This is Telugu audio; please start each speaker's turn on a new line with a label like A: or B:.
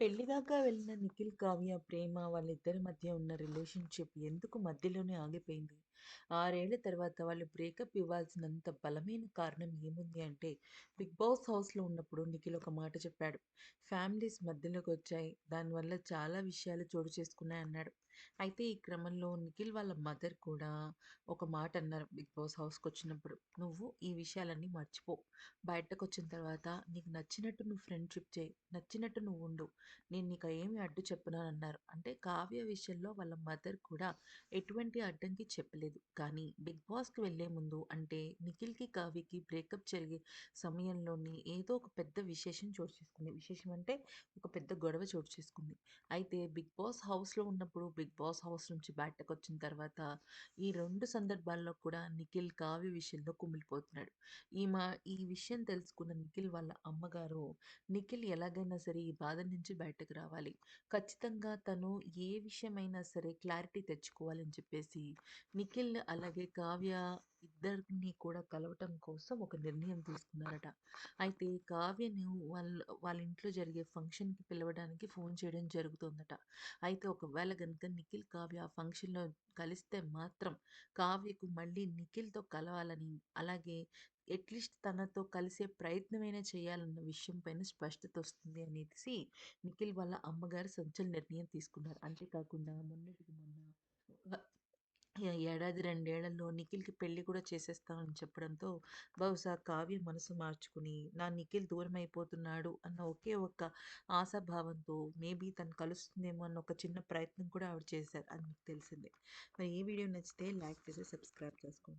A: పెళ్ళి దాకా వెళ్ళిన నిఖిల్, కావ్య ప్రేమ వాళ్ళిద్దరి మధ్య ఉన్న రిలేషన్‌షిప్ ఎందుకు మధ్యలోనే ఆగిపోయింది? ఆరేళ్ళ తర్వాత వాళ్ళు బ్రేకప్ ఇవ్వాల్సినంత బలమైన కారణం ఏముంది అంటే 'బిగ్ బాస్' హౌస్‌లో ఉన్నప్పుడు నిఖిల్ ఒక మాట చెప్పాడు. ఫ్యామిలీస్ మధ్యలోకి వచ్చాయి దానివల్ల చాలా విషయాలు చోటు చేసుకున్నాయి అన్నాడు. అయితే ఈ క్రమంలో నిఖిల్ వాళ్ళ మదర్ కూడా ఒక మాట అన్నారు 'బిగ్ బాస్' హౌస్కి వచ్చినప్పుడు "నువ్వు ఈ విషయాలన్నీ మర్చిపో. బయటకొచ్చిన తర్వాత నీకు నచ్చినట్టు నువ్వు ఫ్రెండ్‌షిప్ చేయి నచ్చినట్టు నువ్వు ఉండు. నేను నీకు ఏమి అడ్డు చెప్పనన్నారు అన్నారు. అంటే కావ్య విషయంలో వాళ్ళ మదర్ కూడా ఎటువంటి అడ్డంకి చెప్పలేదు. కానీ 'బిగ్ బాస్'కి వెళ్ళే ముందు అంటే నిఖిల్‌కి, కావ్యకి బ్రేకప్ జరిగే సమయంలోనే ఏదో ఒక పెద్ద విశేషం చోటు చేసుకుంది. విశేషం అంటే ఒక పెద్ద గొడవ చోటు చేసుకుంది. అయితే 'బిగ్ బాస్' హౌస్‌లో ఉన్నప్పుడు, 'బిగ్ బాస్' హౌస్ నుంచి బయటకు వచ్చిన తర్వాత ఈ రెండు సందర్భాల్లో కూడా నిఖిల్ కావ్య విషయంలో కుమిలిపోతున్నాడు. ఈ మా ఈ విషయం తెలుసుకున్న నిఖిల్ వాళ్ళ అమ్మగారు నిఖిల్ ఎలాగైనా సరే ఈ బాధ నుంచి బయటకు రావాలి. ఖచ్చితంగా తను ఏ విషయమైనా సరే క్లారిటీ తెచ్చుకోవాలని చెప్పేసి నిఖిల్ అలాగే కావ్య ఇద్దరిని కూడా కలవటం కోసం ఒక నిర్ణయం తీసుకున్నారట. అయితే కావ్యను వాళ్ళ వాళ్ళ ఇంట్లో జరిగే ఫంక్షన్‌కి పిలవడానికి ఫోన్ చేయడం జరుగుతుందట అయితే ఒకవేళ కనుక నిఖిల్, కావ్య ఆ ఫంక్షన్‌లో కలిస్తే మాత్రం కావ్యకు మళ్ళీ నిఖిల్‌తో కలవాలని, అలాగే అట్‌లీస్ట్ తనతో కలిసే ప్రయత్నమైనా చేయాలన్న విషయం పైన స్పష్టత వస్తుంది అనేసి నిఖిల్ వాళ్ళ అమ్మగారు సంచలన నిర్ణయం తీసుకున్నారు. అంతేకాకుండా మొన్నటికి మొన్న ఏడాది, రెండేళ్ళలో నిఖిల్‌కి పెళ్ళి కూడా చేసేస్తానని చెప్పడంతో బహుశా కావ్య మనసు మార్చుకుని నా నిఖిల్ దూరం అయిపోతున్నాడు అన్న ఒకే ఒక్క ఆశాభావంతో మేబీ తను కలుస్తుందేమో అన్న ఒక చిన్న ప్రయత్నం కూడా ఆవిడ చేశారు. అది మీకు తెలిసిందే. మరి ఈ వీడియో నచ్చితే లైక్ చేసి సబ్స్క్రైబ్ చేసుకోండి.